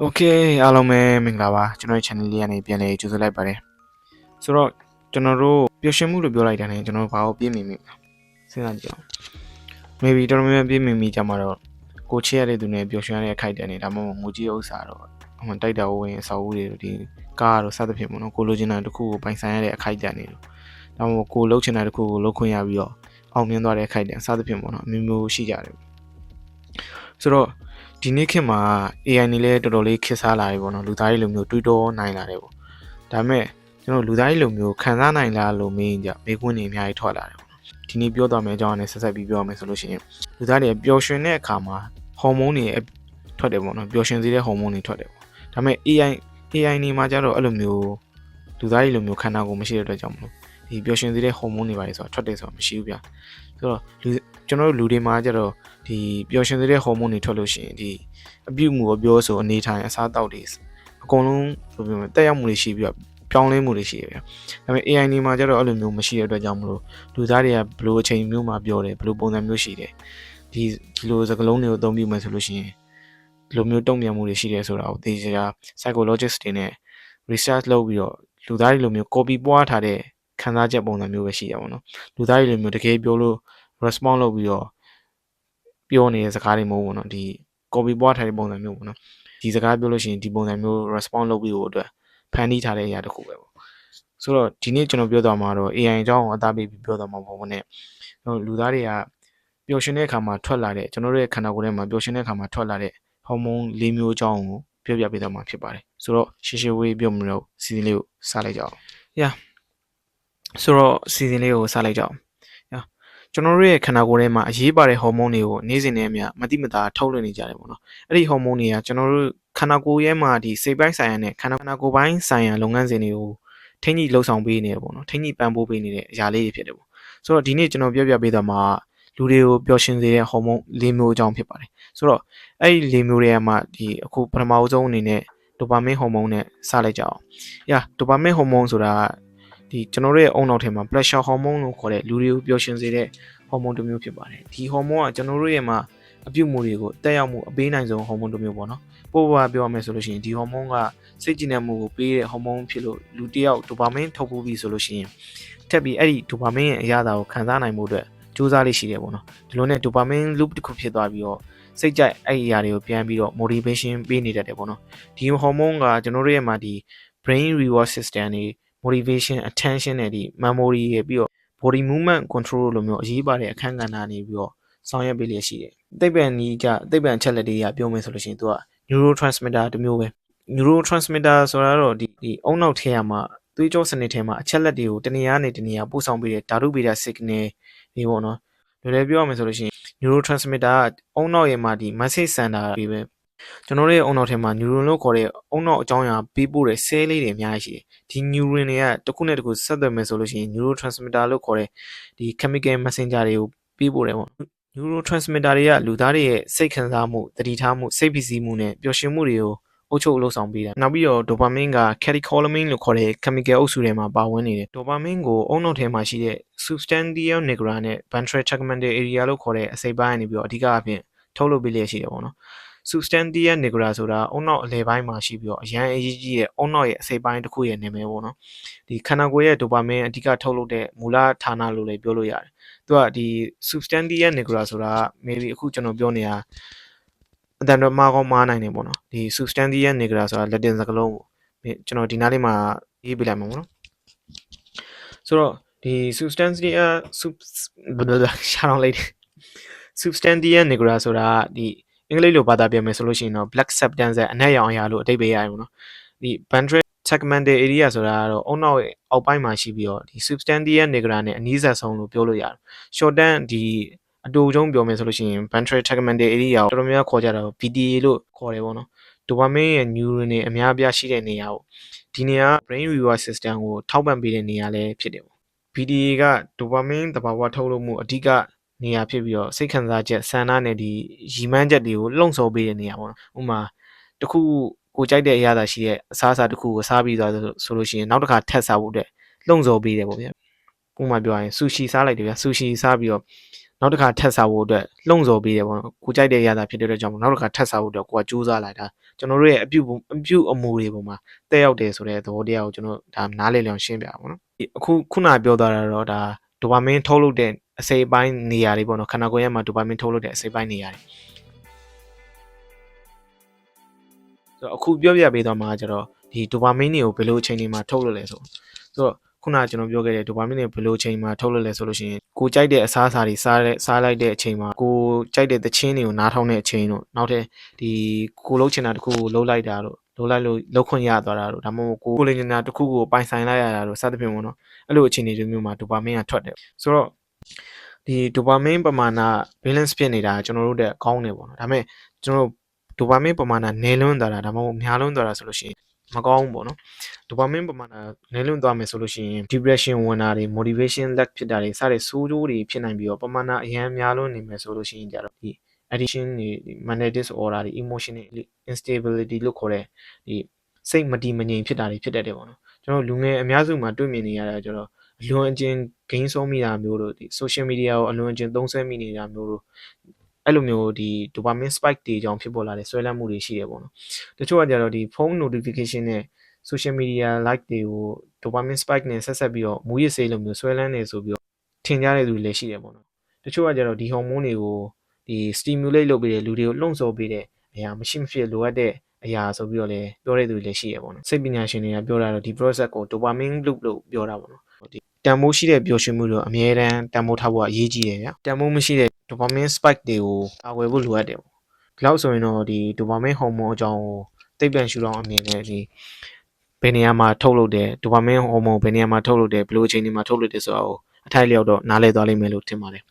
โอเคအားလုံးပဲမင်္ဂလာပါကျွန်တော်ရဲ့ channel လေးကနေပြန်လည်ကြိုဆိုလိုက်ပါတယ်ဆိုတော့ကျွန်တော်တို့ပျော်ရွှင်မှုလို့ပြောလိုက်တာ ਨੇ ကျွန်တော်တို့ဘာကိုပြည့်မိမိစဉ်းစားကြည့်အောင် maybe တော်တော်များများပြည့်မိမိကြမှာတော့ကိုချစ်ရတဲ့သူနဲ့ပျော်ရွှင်ရတဲ့အခိုက်အတန့်တွေဒါမှမဟုတ်ငူကြီးဥစ္စာတော့အမှန်တိုက်တာဝင်အစာအုပ်တွေတို့ဒီကားတို့စသဖြင့်ပေါ့နော်ကိုလိုချင်တာတစ်ခုကိုပိုင်ဆိုင်ရတဲ့အခိုက်အတန့်တွေတို့ဒါမှမဟုတ်ကိုလှုပ်ချင်တာတစ်ခုကိုလှုပ်ခွင့်ရပြီးတော့အောင်မြင်သွားတဲ့အခိုက်အတန့်စသဖြင့်ပေါ့နော်အမျိုးမျိုးရှိကြတယ်ဆိုတော့ ဒီနေ့ခေတ်မှာ AI နေလဲတော်တော်လေးခေတ်စားလာပြီပေါ့နော်လူသားတွေလိုမျိုးတွေးတောနိုင်လာတယ်ပေါ့ဒါပေမဲ့ကျွန်တော်လူသားတွေလိုမျိုးခံစားနိုင်လားလို့မေးရင်ကြမေးခွန်းတွေအများကြီးထွက်လာတယ်ပေါ့နော်ဒီနေ့ပြောသွားမယ့်အကြောင်းနဲ့ဆက်ဆက်ပြီးပြောရမယ်ဆိုလို့ရှိရင်လူသားတွေပျော်ရွှင်တဲ့အခါမှာဟော်မုန်းတွေထွက်တယ်ပေါ့နော်ပျော်ရွှင်စေတဲ့ဟော်မုန်းတွေထွက်တယ်ပေါ့ဒါပေမဲ့ AI AI နေမှာကြတော့အဲ့လိုမျိုးလူသားတွေလိုမျိုးခန္ဓာကိုယ်မရှိတဲ့အတွက်ကြောင့်မလို့ဒီပျော်ရွှင်စေတဲ့ဟော်မုန်းတွေပါလေဆိုတာထွက်တယ်ဆိုတာမရှိဘူးဗျ ဆိုတော့လူကျွန်တော်တို့လူတွေမှာကြတော့ဒီပျော်ရွှင်စေတဲ့ဟော်မုန်းတွေထွက်လို့ရှိရင်ဒီအပြုတ်မှုအပြောဆိုအနေထိုင်အစားတောက်တွေအကုန်လုံးဘယ်လိုပြောမလဲတက်ရောက်မှုတွေရှိပြီးတော့ပြောင်းလဲမှုတွေရှိရဗျာဒါပေမဲ့ AI နေမှာကျတော့အဲ့လိုမျိုးမရှိတဲ့အတွက်ကြောင့်မလို့လူသားတွေကဘယ်လိုအချိန်မျိုးမှာပြောတယ်ဘယ်လိုပုံစံမျိုးရှိတယ်ဒီဒီလိုစကားလုံးတွေကိုအသုံးပြုမယ်ဆိုလို့ရှိရင်ဒီလိုမျိုးတုံ့ပြန်မှုတွေရှိတယ်ဆိုတာကိုသိကြ psychologist တွေနဲ့ research လုပ်ပြီးတော့လူသားတွေလိုမျိုး copy ပွားထားတဲ့ ခံစားချက်ပုံစံမျိုးပဲရှိတာပေါ့နော်လူသားတွေလိုမျိုးတကယ်ပြောလို့ response လုပ်ပြီးတော့ပြောနေတဲ့စကားတွေမဟုတ်ဘူးပေါ့နော်ဒီ copy ပွားထားတဲ့ပုံစံမျိုးပေါ့နော်ဒီစကားပြောလို့ရှိရင်ဒီပုံစံမျိုး response လုပ်ပြီးဖို့အတွက်ဖန်တီးထားတဲ့အရာတစ်ခုပဲပေါ့ဆိုတော့ဒီနေ့ကျွန်တော်ပြောသွားမှာတော့ AI အကြောင်းကိုအသာပေးပြီးပြောသွားမှာပေါ့ဘုနဲ့လူသားတွေကပျော်ရွှင်တဲ့အခါမှာထွက်လာတဲ့ကျွန်တော်တို့ရဲ့ခန္ဓာကိုယ်ထဲမှာပျော်ရွှင်တဲ့အခါမှာထွက်လာတဲ့ဟော်မုန်း၄မျိုးအကြောင်းကိုပြောပြပေးသွားမှာဖြစ်ပါတယ်ဆိုတော့ရှေးရှေးဝေးပြောမလို့စီစဉ်လေးကိုစလိုက်ကြအောင်။ Yeah ဆိုတော့စီစဉ်လေးကိုစလိုက်ကြအောင်ကျွန်တော်တို့ရဲ့ခန္ဓာကိုယ်ထဲမှာအရေးပါတဲ့ဟော်မုန်းတွေကိုနေ့စဉ်နဲ့အမျှမတိမတာထုတ်လွှင့်နေကြတယ်ပေါ့နော်အဲ့ဒီဟော်မုန်းတွေကကျွန်တော်တို့ခန္ဓာကိုယ်ရဲ့မှာဒီစိတ်ပိုင်းဆိုင်ရာနဲ့ခန္ဓာခန္ဓာကိုယ်ပိုင်းဆိုင်ရာလုပ်ငန်းစဉ်တွေကိုထိန်းညှိလှုပ်ဆောင်ပေးနေတယ်ပေါ့နော်ထိန်းညှိပံ့ပိုးပေးနေတဲ့အရာလေးတွေဖြစ်တယ်ပေါ့ဆိုတော့ဒီနေ့ကျွန်တော်ပြောပြပေးသွားမှာလူတွေကိုပျော်ရွှင်စေတဲ့ဟော်မုန်း၄မျိုးအကြောင်းဖြစ်ပါတယ်ဆိုတော့အဲ့ဒီ၄မျိုးတွေကမှဒီအခုပထမအဆုံးအနေနဲ့ဒိုပါမင်းဟော်မုန်းနဲ့စလိုက်ကြအောင်။ညာဒိုပါမင်းဟော်မုန်းဆိုတာ ဒီကျွန်တော်တို့ရဲ့အုံနောက်ထဲမှာ pleasure hormone လို့ခေါ်တဲ့လူတွေကိုပျော်ရွှင်စေတဲ့ဟော်မုန်းတစ်မျိုးဖြစ်ပါတယ်ဒီဟော်မုန်းကကျွန်တော်တို့ရဲ့မှာအပြုတ်မှုတွေကိုတက်ရောက်မှုအပေးနိုင်ဆုံးဟော်မုန်းတစ်မျိုးပေါ့နော်ပို့ပါပြောရမယ်ဆိုလို့ရှိရင်ဒီဟော်မုန်းကစိတ်ကြည်နမှုကိုပေးတဲ့ဟော်မုန်းဖြစ်လို့လူတစ်ယောက်ဒိုပါမင်းထုတ်ဖို့ပြီဆိုလို့ရှိရင်ထပ်ပြီးအဲ့ဒီဒိုပါမင်းရဲ့အရာသာကိုခံစားနိုင်မှုအတွက်စူးစမ်းလေးရှိတယ်ပေါ့နော်ဒီလိုနဲ့ဒိုပါမင်း loop တစ်ခုဖြစ်သွားပြီးတော့စိတ်ကြိုက်အဲ့ဒီအရာတွေကိုပြန်ပြီးတော့ motivation ပေးနေတတ်တယ်ပေါ့နော်ဒီဟော်မုန်းကကျွန်တော်တို့ရဲ့မှာဒီ brain reward system တွေ motivation attention နဲ့ဒီ memory ရပြီးတော့ body movement control လိုမျိုးအရေးပါတဲ့အခန်းကဏ္ဍနေပြီးတော့ဆောင်ရွက်ပေးလျက်ရှိတယ်။သိပ္ပံနည်းကြသိပ္ပံချက်လက်တွေကပြောမယ်ဆိုလို့ရှိရင်သူက neurotransmitter တစ်မျိုးပဲ neurotransmitter ဆိုတာတော့ဒီဒီအုံနောက်ထဲမှာသွေးကြောစနစ်ထဲမှာအချက်လက်တွေကိုတနေရာနဲ့တနေရာပို့ဆောင်ပေးတဲ့ဓာတုဗေဒ signal တွေပေါ့နော်။ဒါလည်းပြောရမယ်ဆိုလို့ရှိရင် neurotransmitter ကအုံနောက်ရဲ့မှာဒီ message sender တွေပဲ ကျွန်တော်တို့ရဲ့အုံနောက်ထဲမှာ neuron လို့ခေါ်တဲ့အုံနောက်အကြောင်းအရာပေးပို့တဲ့ cell လေးတွေအများကြီးရှိတယ်ဒီ neuron တွေကတစ်ခုနဲ့တစ်ခုဆက်သွယ်မယ်ဆိုလို့ရှိရင် neurotransmitter လို့ခေါ်တဲ့ဒီ chemical messenger တွေကိုပေးပို့တယ်ပေါ့ neurotransmitter တွေကလူသားတွေရဲ့စိတ်ခံစားမှုတတိထားမှုစိတ်ဖိစီးမှုနဲ့ပျော်ရွှင်မှုတွေကိုအုပ်ချုပ်လှုပ်ဆောင်ပေးတယ်နောက်ပြီးတော့ dopamine က catecholamine လို့ခေါ်တဲ့ chemical အုပ်စုထဲမှာပါဝင်နေတယ် dopamine ကိုအုံနောက်ထဲမှာရှိတဲ့ substantia nigra နဲ့ ventral tegmental area လို့ခေါ်တဲ့အစိပ်ပိုင်းကနေပြီးတော့အဓိကအဖြစ်ထုတ်လုပ်ပေးလျက်ရှိတယ်ပေါ့နော် substantia nigra ဆိုတာအုံနောက်အလယ်ပိုင်းမှာရှိပြီးတော့အရန်အရေးကြီးတဲ့အုံနောက်ရဲ့အစိပ်ပိုင်းတစ်ခုရဲ့နာမည်ပေါ့နော်ဒီခန္ဓာကိုယ်ရဲ့ dopamine အဓိကထုတ်လုပ်တဲ့မူလဌာနလို့လည်းပြောလို့ရတယ်သူကဒီ substantia nigra ဆိုတာ maybe အခုကျွန်တော်ပြောနေတာအတန်တော့မှားကောင်းမှားနိုင်တယ်ပေါ့နော်ဒီ substantia nigra ဆိုတာ latin စကားလုံးပေါ့ကျွန်တော်ဒီနားလေးမှာရေးပြလိုက်မှာပေါ့နော်ဆိုတော့ဒီ substantia sub ဘယ်လိုရှာတော့လိုက် substantia nigra ဆိုတာဒီ အင်္ဂလိပ်လိုဘာသာပြန်မယ်ဆိုလို့ရှိရင်တော့ black substance အနက်ရောင်အရာလို့အဓိပ္ပာယ်ရတယ်ပေါ့နော်ဒီ ventral segmental area ဆိုတာကတော့အုံနောက်ရဲ့အောက်ပိုင်းမှာရှိပြီးတော့ဒီ substantia nigra နဲ့အနီးစပ်ဆုံးလို့ပြောလို့ရတယ် short term ဒီအတူတုံးပြောမယ်ဆိုလို့ရှိရင် ventral tegmental area ကိုတော်တော်များများခေါ်ကြတာပေါ့ VTA လို့ခေါ်တယ်ပေါ့နော် dopamine ရဲ့ neuron တွေအများအပြားရှိတဲ့နေရာပေါ့ဒီနေရာ brain reward system ကိုထောက်ပံ့ပေးတဲ့နေရာလည်းဖြစ်တယ်ပေါ့ VTA က dopamine တဘာဝထုတ်လုပ်မှုအဓိက နေရာဖြစ်ပြီးတော့စိတ်ခံစားချက်ဆန္ဒနဲ့ဒီရီမန်းချက်တွေကိုလှုံ့ဆော်ပေးတဲ့နေရာပေါ့နော်ဥပမာတခုကိုကြိုက်တဲ့အရာသာရှိတဲ့အစားအစာတစ်ခုကိုစားပြီးသွားဆိုလို့ရှိရင်နောက်တစ်ခါထပ်စားဖို့အတွက်လှုံ့ဆော်ပေးတယ်ပေါ့ဗျာဥပမာပြောရရင်ဆူရှီစားလိုက်တယ်ဗျာဆူရှီစားပြီးတော့နောက်တစ်ခါထပ်စားဖို့အတွက်လှုံ့ဆော်ပေးတယ်ပေါ့နော်ကိုကြိုက်တဲ့ရတာဖြစ်တဲ့အတွက်ကြောင့်မို့နောက်တစ်ခါထပ်စားဖို့အတွက်ကိုကကြိုးစားလိုက်တာကျွန်တော်တို့ရဲ့အပြုပုံအပြုအမူတွေပုံမှာတက်ရောက်တယ်ဆိုတဲ့သဘောတရားကိုကျွန်တော်ဒါနားလည်လျောင်ရှင်းပြပါပေါ့နော်ဒီအခုခုနပြောသွားတာတော့ဒါဒိုပါမင်းထုတ်လုပ်တဲ့ အစိပ်ပိုင်းနေရာတွေပေါ့နော်ခန္ဓာကိုယ်ရဲ့မှာဒိုပါမင်းထုတ်လုပ်တဲ့အစိပ်ပိုင်းနေရာတွေဆိုတော့အခုပြောပြပေးသွားမှာကျတော့ဒီဒိုပါမင်းတွေကိုဘယ်လိုအချိန်တွေမှာထုတ်လုပ်လဲဆိုဆိုတော့ခုနကကျွန်တော်ပြောခဲ့တဲ့ဒိုပါမင်းတွေဘယ်လိုအချိန်မှာထုတ်လုပ်လဲဆိုလို့ရှိရင်ကိုကြိုက်တဲ့အစားအစာတွေစားတဲ့စားလိုက်တဲ့အချိန်မှာကိုကြိုက်တဲ့သချင်းတွေကိုနားထောင်တဲ့အချိန်တို့နောက်ထပ်ဒီကိုလုံးချင်တာတစ်ခုကိုလုံးလိုက်တာတို့လုံးလိုက်လို့လုံးခွင့်ရသွားတာတို့ဒါမှမဟုတ်ကိုကိုလင်ချင်တာတစ်ခုကိုပိုင်ဆိုင်လိုက်ရတာတို့စသဖြင့်ပေါ့နော်အဲ့လိုအချိန်တွေမျိုးမှာဒိုပါမင်းကထွက်တယ်ဆိုတော့ ဒီဒိုပါမင်းပမာဏ balance ဖြစ်နေတာကျွန်တော်တို့တက်ကောင်းတယ်ပေါ့နော်ဒါပေမဲ့ကျွန်တော်တို့ဒိုပါမင်းပမာဏနည်းလွန်းသွားတာဒါမှမဟုတ်များလွန်းသွားတာဆိုလို့ရှိရင်မကောင်းဘူးပေါ့နော်ဒိုပါမင်းပမာဏနည်းလွန်းသွားမယ်ဆိုလို့ရှိရင် depression ဝင်တာတွေ motivation lack ဖြစ်တာတွေစတဲ့ဆိုးကျိုးတွေဖြစ်နိုင်ပြီးတော့ပမာဏအရန်များလွန်းနေမယ်ဆိုလို့ရှိရင်ကြတော့ဒီ addiction တွေဒီ mental disorder တွေ emotional instability လို့ခေါ်တဲ့ဒီစိတ်မတည်မငြိမ်ဖြစ်တာတွေဖြစ်တတ်တယ်ပေါ့နော်ကျွန်တော်လူငယ်အများစုမှာတွေ့မြင်နေရတာကျတော့ အလွန်အကျဉ် gain ဆုံးမိတာမျိုးတို့ဒီ social media ကိုအလွန်အကျဉ်သုံးစွဲမိနေတာမျိုးတို့အဲ့လိုမျိုးဒီ dopamine spike တွေကြောင့်ဖြစ်ပေါ်လာတဲ့ဆွဲလန်းမှုတွေရှိတယ်ပေါ့နော်တချို့ကကြတော့ဒီ phone notification နဲ့ social media like တွေကို dopamine spike နဲ့ဆက်ဆက်ပြီးတော့မူရစ်ဆေးလိုမျိုးဆွဲလန်းနေဆိုပြီးတော့ထင်ကြတဲ့သူတွေလည်းရှိတယ်ပေါ့နော်တချို့ကကြတော့ဒီ hormone တွေကိုဒီ stimulate လုပ်ပေးတဲ့လူတွေကိုလှုံ့ဆော်ပေးတဲ့အရာမရှိမဖြစ်လိုအပ်တဲ့အရာဆိုပြီးတော့လည်းပြောတဲ့သူတွေလည်းရှိရပေါ့နော်စိတ်ပညာရှင်တွေကပြောတာတော့ဒီ process ကို dopamine loop လို့ပြောတာပေါ့နော်ဒီ တန်မိုးရှိတဲ့ပျော်ရွှင်မှုတွေအမြဲတမ်းတန်မိုးထားဖို့အရေးကြီးတယ်ဗျာတန်မိုးမရှိတဲ့ dopamine spike တွေကိုကာကွယ်ဖို့လိုအပ်တယ်ပေါ့ဒီလောက်ဆိုရင်တော့ဒီ dopamine hormone အကြောင်းကိုသိပ္ပံရှုထောင့်အမြင်နဲ့ဒီဘယ်နေရာမှာထုတ်လုပ်တယ် dopamine hormone ဘယ်နေရာမှာထုတ်လုပ်တယ်ဘယ်လိုအချိန်တွေမှာထုတ်လုပ်တယ်ဆိုတာကိုအထိုက်လျောက်တော့နားလည်သွားလိမ့်မယ်လို့ထင်ပါတယ်